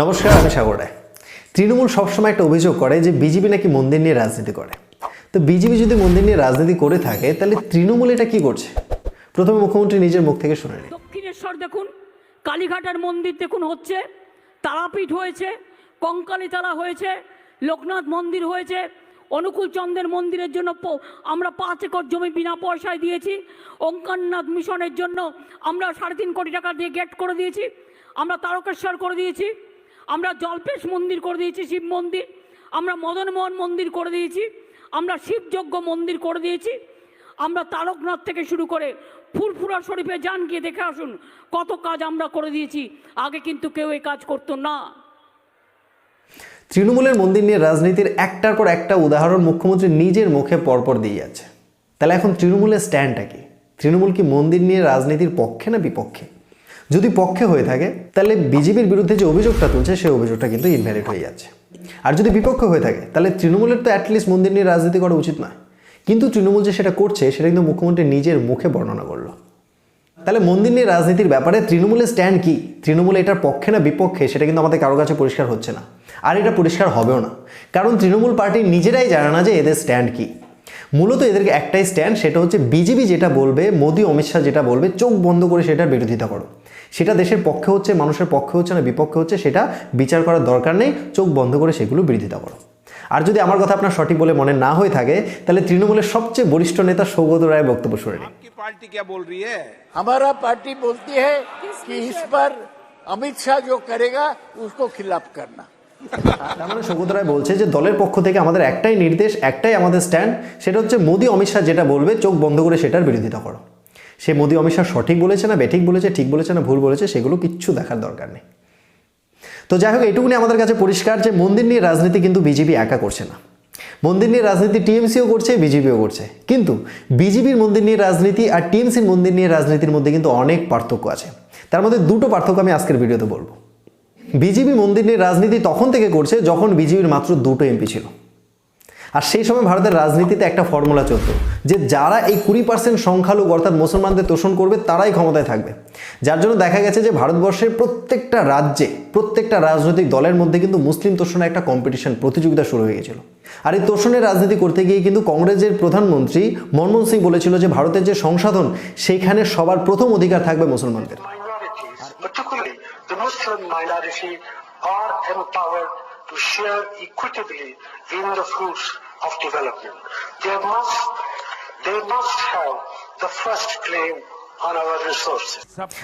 নমস্কার, আমি সাগর রায়। তৃণমূল সবসময় একটা অভিযোগ করে যে বিজেপি নাকি মন্দির নিয়ে রাজনীতি করে। তো বিজেপি যদি মন্দির নিয়ে রাজনীতি করে থাকে, তাহলে তৃণমূল এটা কি করছে? প্রথমে মুখ্যমন্ত্রী নিজের মুখ থেকে শুনে নিন। দক্ষিণেশ্বর দেখুন, কালীঘাটের মন্দির দেখুন হচ্ছে, তারাপীঠ হয়েছে, কঙ্কালীতলা হয়েছে, লোকনাথ মন্দির হয়েছে, অনুকূল চন্দ্রের মন্দিরের জন্য আমরা পাঁচ একর জমি বিনা পয়সায় দিয়েছি ওঙ্কারনাথ মিশনের জন্য আমরা সাড়ে তিন কোটি টাকা দিয়ে গেট করে দিয়েছি, আমরা তারকেশ্বর করে দিয়েছি আমরা জলপেশ মন্দির করে দিয়েছি, শিব মন্দির। আমরা মদনমোহন মন্দির করে দিয়েছি, আমরা শিবযজ্ঞ মন্দির করে দিয়েছি। আমরা তারকনাথ থেকে শুরু করে ফুরফুরা শরীফে যান গিয়ে দেখে আসুন, কত কাজ আমরা করে দিয়েছি। আগে কিন্তু কেউ এই কাজ করতো না। তৃণমূলের মন্দির নিয়ে রাজনীতির একটার পর একটা উদাহরণ মুখ্যমন্ত্রী নিজের মুখে পরপর দিয়ে যাচ্ছে। তাহলে এখন তৃণমূলের স্ট্যান্ডটা কি? তৃণমূল কি মন্দির নিয়ে রাজনীতির পক্ষে না বিপক্ষে? যদি পক্ষে হয়ে থাকে, তাহলে বিজেপির বিরুদ্ধে যে অভিযোগটা তুলছে, সেই অভিযোগটা কিন্তু ইনভ্যালিড হয়ে যাচ্ছে। আর যদি বিপক্ষে হয়ে থাকে, তাহলে তৃণমূলের তো অ্যাটলিস্ট মন্দির নিয়ে রাজনীতি করা উচিত নয়। কিন্তু তৃণমূল যে সেটা করছে, সেটা কিন্তু মুখ্যমন্ত্রী নিজের মুখে বর্ণনা করল। তাহলে মন্দির নিয়ে রাজনীতির ব্যাপারে তৃণমূলের স্ট্যান্ড কি? তৃণমূল এটার পক্ষে না বিপক্ষে, সেটা কিন্তু আমাদের কারও কাছে পরিষ্কার হচ্ছে না। আর এটা পরিষ্কার হবেও না। কারণ তৃণমূল পার্টি নিজেরাই জানে না যে এদের স্ট্যান্ড কি। মূলত এদেরকে একটাই স্ট্যান্ড সেটা হচ্ছে বিজেপি যেটা বলবে, মোদী, অমিত শাহ যেটা বলবে, চোখ বন্ধ করে সেটার বিরোধিতা করো। সেটা দেশের পক্ষে হচ্ছে মানুষের পক্ষে হচ্ছে না বিপক্ষে হচ্ছে সেটা বিচার করার দরকার নেই চোখ বন্ধ করে সেগুলো বিরোধিতা করো আর যদি আমার কথা আপনার সঠিক বলে মনে না হয়ে থাকে তাহলে তৃণমূলের সবচেয়ে বরিষ্ঠ নেতা সৌগত রায়ের বক্তব্য শুনে নিন आपकी पार्टी क्या बोल रही है हमारा पार्टी बोलती है कि इस पर अमित शाह जो करेगा उसको खिलाफ करना তার মানে সৌগত রায় বলছে যে দলের পক্ষ থেকে আমাদের একটাই নির্দেশ একটাই আমাদের স্ট্যান্ড সেটা হচ্ছে মোদী অমিত শাহ যেটা বলবে চোখ বন্ধ করে সেটার বিরোধিতা করো সে মোদী, অমিত শাহ সঠিক বলেছে না বেঠিক বলেছে, ঠিক বলেছে না ভুল বলেছে, সেগুলো কিচ্ছু দেখার দরকার নেই। তো যাই হোক এটুকুনি আমাদের কাছে পরিষ্কার যে মন্দির নিয়ে রাজনীতি কিন্তু বিজেপি একা করছে না। মন্দির নিয়ে রাজনীতি টিএমসিও করছে, বিজেপিও করছে। কিন্তু বিজেপির মন্দির নিয়ে রাজনীতি আর টিএমসির মন্দির নিয়ে রাজনীতির মধ্যে কিন্তু অনেক পার্থক্য আছে। তার মধ্যে দুটো পার্থক্য আমি আজকের ভিডিওতে বলব। বিজেপি মন্দির নিয়ে রাজনীতি তখন থেকে করছে যখন বিজেপির মাত্র দুটো এমপি ছিল। আর সেই সময় ভারতের রাজনীতিতে একটা ফর্মুলা চলতো যে যারা এই কুড়ি পার্সেন্ট সংখ্যালঘু অর্থাৎ মুসলমানদের তোষণ করবে, তারাই ক্ষমতায় থাকবে। যার জন্য দেখা গেছে যে ভারতবর্ষের প্রত্যেকটা রাজ্যে, প্রত্যেকটা রাজনৈতিক দলের মধ্যে কিন্তু মুসলিম তোষণের একটা কম্পিটিশন প্রতিযোগিতা শুরু হয়ে গেছিল। আর এই তোষণের রাজনীতি করতে গিয়ে কিন্তু কংগ্রেসের প্রধানমন্ত্রী মনমোহন সিং বলেছিল যে ভারতের যে সংশোধন সেইখানে সবার প্রথম অধিকার থাকবে মুসলমানদের। Are empowered to share equitably in the fruits of development. They must, they must have the first claim.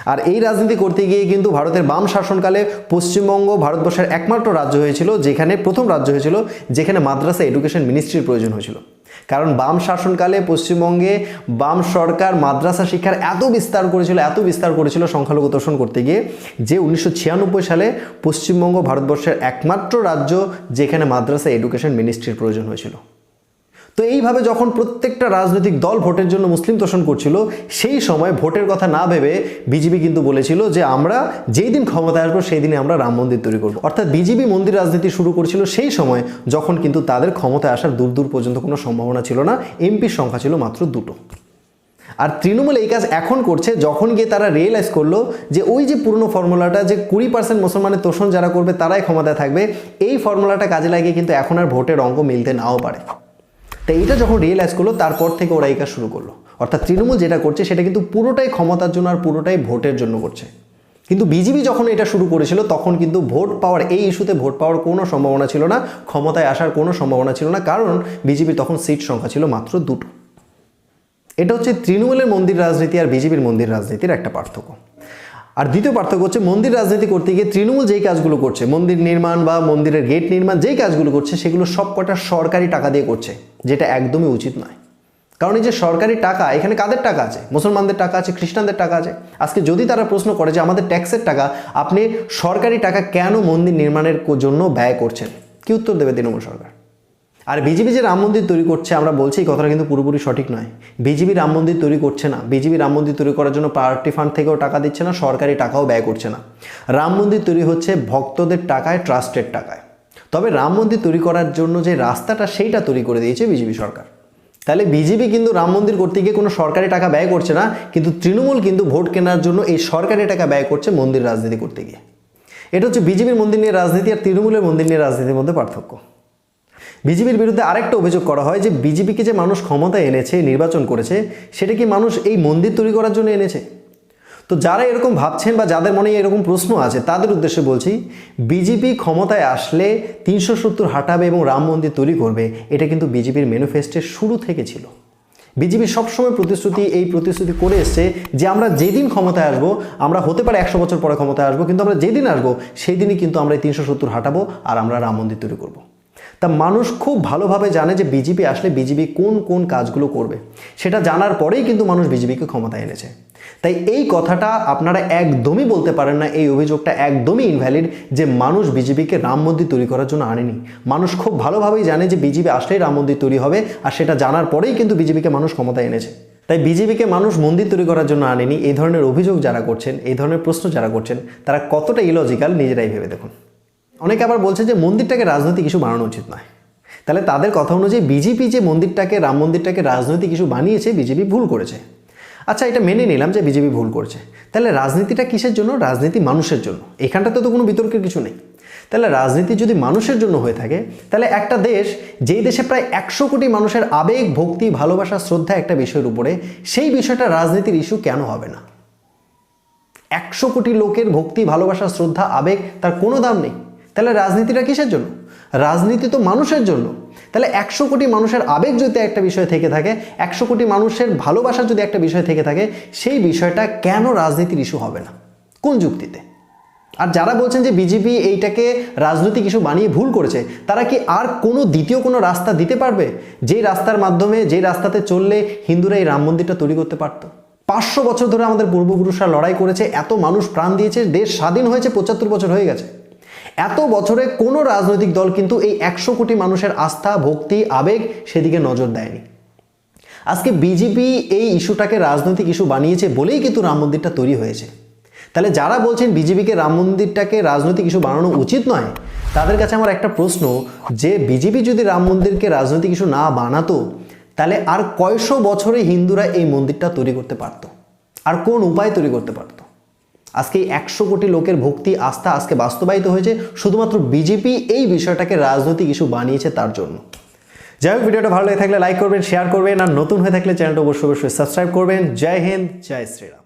আর এই রাজনীতি করতে গিয়ে কিন্তু ভারতের বাম শাসনকালে পশ্চিমবঙ্গ ভারতবর্ষের একমাত্র রাজ্য হয়েছিল যেখানে প্রথম রাজ্য হয়েছিল যেখানে মাদ্রাসা এডুকেশন মিনিস্ট্রির প্রয়োজন হয়েছিল কারণ বাম শাসনকালে পশ্চিমবঙ্গে বাম সরকার মাদ্রাসা শিক্ষার এত বিস্তার করেছিল, এত বিস্তার করেছিল সংখ্যালঘু তোষণ করতে গিয়ে যে উনিশশো ছিয়ানব্বই সালে পশ্চিমবঙ্গ ভারতবর্ষের একমাত্র রাজ্য যেখানে মাদ্রাসা এডুকেশন মিনিস্ট্রির প্রয়োজন হয়েছিল। তো এইভাবে যখন প্রত্যেকটা রাজনৈতিক দল ভোটের জন্য মুসলিম তোষণ করছিল, সেই সময় ভোটের কথা না ভেবে বিজেপি কিন্তু বলেছিল যে আমরা যেই দিন ক্ষমতায় আসব সেই দিনে আমরা রাম মন্দির তৈরি করব। অর্থাৎ বিজেপি মন্দির রাজনীতি শুরু করছিল সেই সময় যখন কিন্তু তাদের ক্ষমতায় আসার দূর দূর পর্যন্ত কোনো সম্ভাবনা ছিল না, এমপির সংখ্যা ছিল মাত্র দুটো। আর তৃণমূল এই কাজ এখন করছে যখন গিয়ে তারা রিয়েলাইজ করল যে ওই যে পুরনো ফর্মুলাটা যে কুড়ি পার্সেন্ট মুসলমানের তোষণ যারা করবে তারাই ক্ষমতায় থাকবে, এই ফর্মুলাটা কাজে লাগিয়ে কিন্তু এখন আর ভোটের অঙ্ক মিলতে নাও পারে। তো এইটা যখন রিয়েলাইজ করল, তারপর থেকে ওরা এই কাজ শুরু করল। অর্থাৎ তৃণমূল যেটা করছে, সেটা কিন্তু পুরোটাই ক্ষমতার জন্য আর পুরোটাই ভোটের জন্য করছে। কিন্তু বিজেপি যখন এটা শুরু করেছিল, তখন কিন্তু ভোট পাওয়ার, এই ইস্যুতে ভোট পাওয়ার কোনো সম্ভাবনা ছিল না, ক্ষমতায় আসার কোনো সম্ভাবনা ছিল না, কারণ বিজেপির তখন সিট সংখ্যা ছিল মাত্র দুটো। এটা হচ্ছে তৃণমূলের মন্দির রাজনীতি আর বিজেপির মন্দির রাজনীতির একটা পার্থক্য। আর দ্বিতীয় পার্থক্য হচ্ছে, মন্দির রাজনীতি করতে গিয়ে তৃণমূল যেই কাজগুলো করছে, মন্দির নির্মাণ বা মন্দিরের গেট নির্মাণ যেই কাজগুলো করছে, সেগুলো সব কটা সরকারি টাকা দিয়ে করছে। যেটা একদমই উচিত নয়। কারণ এই যে সরকারি টাকা, এখানে কাদের টাকা আছে? মুসলমানদের টাকা আছে, খ্রিস্টানদের টাকা আছে। আজকে যদি তারা প্রশ্ন করে যে আমাদের ট্যাক্সের টাকা, আপনি সরকারি টাকা কেন মন্দির নির্মাণের জন্য ব্যয় করছেন? কি উত্তর দেবে তৃণমূল সরকার? আর বিজেপি যে রাম মন্দির তৈরি করছে, আমরা বলছি এই কথাটা কিন্তু পুরোপুরি সঠিক নয়। বিজেপি রাম মন্দির তৈরি করছে না। বিজেপি রাম মন্দির তৈরি করার জন্য পার্টি ফান্ড থেকেও টাকা দিচ্ছে না, সরকারি টাকাও ব্যয় করছে না। রাম মন্দির তৈরি হচ্ছে ভক্তদের টাকায়, ট্রাস্টের টাকায়। তবে রাম মন্দির তৈরি করার জন্য যে রাস্তাটা সেইটা তৈরি করে দিয়েছে বিজেপি সরকার। তাহলে বিজেপি কিন্তু রাম মন্দির করতে গিয়ে কোনো সরকারি টাকা ব্যয় করছে না, কিন্তু তৃণমূল কিন্তু ভোট কেনার জন্য এই সরকারি টাকা ব্যয় করছে মন্দির রাজনীতি করতে গিয়ে। এটা হচ্ছে বিজেপির মন্দির নিয়ে রাজনীতি আর তৃণমূলের মন্দির নিয়ে রাজনীতির মধ্যে পার্থক্য। বিজেপির বিরুদ্ধে আরেকটা অভিযোগ করা হয় যে বিজেপিকে যে মানুষ ক্ষমতায় এনেছে, নির্বাচন করেছে, সেটা কি মানুষ এই মন্দির তৈরি করার জন্য এনেছে? তো যারা এরকম ভাবছেন বা যাদের মনে এরকম প্রশ্ন আছে, তাদের উদ্দেশ্যে বলছি, বিজেপি ক্ষমতায় আসলে তিনশো সত্তর হাঁটাবে এবং রাম মন্দির তৈরি করবে, এটা কিন্তু বিজেপির ম্যানিফেস্টের শুরু থেকে ছিল। বিজেপি সবসময় প্রতিশ্রুতি, এই প্রতিশ্রুতি করে এসছে যে আমরা যেদিন ক্ষমতায় আসব, আমরা হতে পারে একশো বছর পরে ক্ষমতায় আসব, কিন্তু আমরা যেদিন আসব সেই দিনই কিন্তু আমরা এই তিনশো সত্তর হাঁটাবো আর আমরা রাম মন্দির তৈরি করব। তা মানুষ খুব ভালোভাবে জানে যে বিজেপি আসলে বিজেপি কোন কোন কাজগুলো করবে। সেটা জানার পরেই কিন্তু মানুষ বিজেপিকে ক্ষমতায় এনেছে। তাই এই কথাটা আপনারা একদমই বলতে পারেন না, এই অভিযোগটা একদমই ইনভ্যালিড যে মানুষ বিজেপিকে রাম মন্দির তৈরি করার জন্য আনেনি। মানুষ খুব ভালোভাবেই জানে যে বিজেপি আসলেই রাম মন্দির তৈরি হবে আর সেটা জানার পরেই কিন্তু বিজেপিকে মানুষ ক্ষমতায় এনেছে। তাই বিজেপিকে মানুষ মন্দির তৈরি করার জন্য আনেনি, এই ধরনের অভিযোগ যারা করছেন, এই ধরনের প্রশ্ন যারা করছেন, তারা কতটা ইলজিক্যাল নিজেরাই ভেবে দেখুন। অনেকে আবার বলছে যে মন্দিরটাকে রাজনৈতিক ইস্যু বানানো উচিত নয়। তাহলে তাদের কথা অনুযায়ী বিজেপি যে মন্দিরটাকে, রাম মন্দিরটাকে রাজনৈতিক ইস্যু বানিয়েছে, বিজেপি ভুল করেছে। আচ্ছা এটা মেনে নিলাম যে বিজেপি ভুল করছে। তাহলে রাজনীতিটা কিসের জন্য? রাজনীতি মানুষের জন্য। এখানটাতে তো কোনো বিতর্কের কিছু নেই। তাহলে রাজনীতি যদি মানুষের জন্য হয়ে থাকে, তাহলে একটা দেশ, যেই দেশে প্রায় একশো কোটি মানুষের আবেগ, ভক্তি, ভালোবাসা, শ্রদ্ধা একটা বিষয়ের উপরে, সেই বিষয়টা রাজনীতির ইস্যু কেন হবে না? একশো কোটি লোকের ভক্তি, ভালোবাসা, শ্রদ্ধা, আবেগ, তার কোনো দাম নেই। তাহলে রাজনীতিটা কিসের জন্য? রাজনীতি তো মানুষের জন্য। তাহলে একশো কোটি মানুষের আবেগ যদি একটা বিষয় থেকে থাকে, একশো কোটি মানুষের ভালোবাসা যদি একটা বিষয় থেকে থাকে, সেই বিষয়টা কেন রাজনীতির ইস্যু হবে না? কোন যুক্তিতে? আর যারা বলছেন যে বিজেপি এইটাকে রাজনৈতিক ইস্যু বানিয়ে ভুল করেছে, তারা কি আর কোনো দ্বিতীয় কোনো রাস্তা দিতে পারবে? যেই রাস্তার মাধ্যমে, যেই রাস্তাতে চললে হিন্দুরা এই রাম মন্দিরটা তৈরি করতে পারতো। পাঁচশো বছর ধরে আমাদের পূর্বপুরুষরা লড়াই করেছে, এত মানুষ প্রাণ দিয়েছে, দেশ স্বাধীন হয়েছে পঁচাত্তর বছর হয়ে গেছে। এত বছরে কোনো রাজনৈতিক দল কিন্তু এই একশো কোটি মানুষের আস্থা, ভক্তি, আবেগ সেদিকে নজর দেয়নি। আজকে বিজেপি এই ইস্যুটাকে রাজনৈতিক ইস্যু বানিয়েছে বলেই কিন্তু রাম মন্দিরটা তৈরি হয়েছে। তাহলে যারা বলছেন বিজেপিকে রাম মন্দিরটাকে রাজনৈতিক ইস্যু বানানো উচিত নয়, তাদের কাছে আমার একটা প্রশ্ন, যে বিজেপি যদি রাম মন্দিরকে রাজনৈতিক ইস্যু না বানাতো, তাহলে আর কয়শো বছরে হিন্দুরা এই মন্দিরটা তৈরি করতে পারত? আর কোন উপায় তৈরি করতে পারতো? আজকে একশো কোটি লোকের ভক্তি, আস্থা আজকে বাস্তবায়িত হয়েছে। শুধুমাত্র বিজেপি এই বিষয়টাকে রাজনৈতিক ইস্যু বানিয়েছে তার জন্য। যাই হোক, ভিডিওটা ভালো লেগে থাকলে লাইক করবেন, শেয়ার করবেন, আর নতুন হয়ে থাকলে চ্যানেলটা অবশ্যই অবশ্যই সাবস্ক্রাইব করবেন। জয় হিন্দ, জয় শ্রীরাম।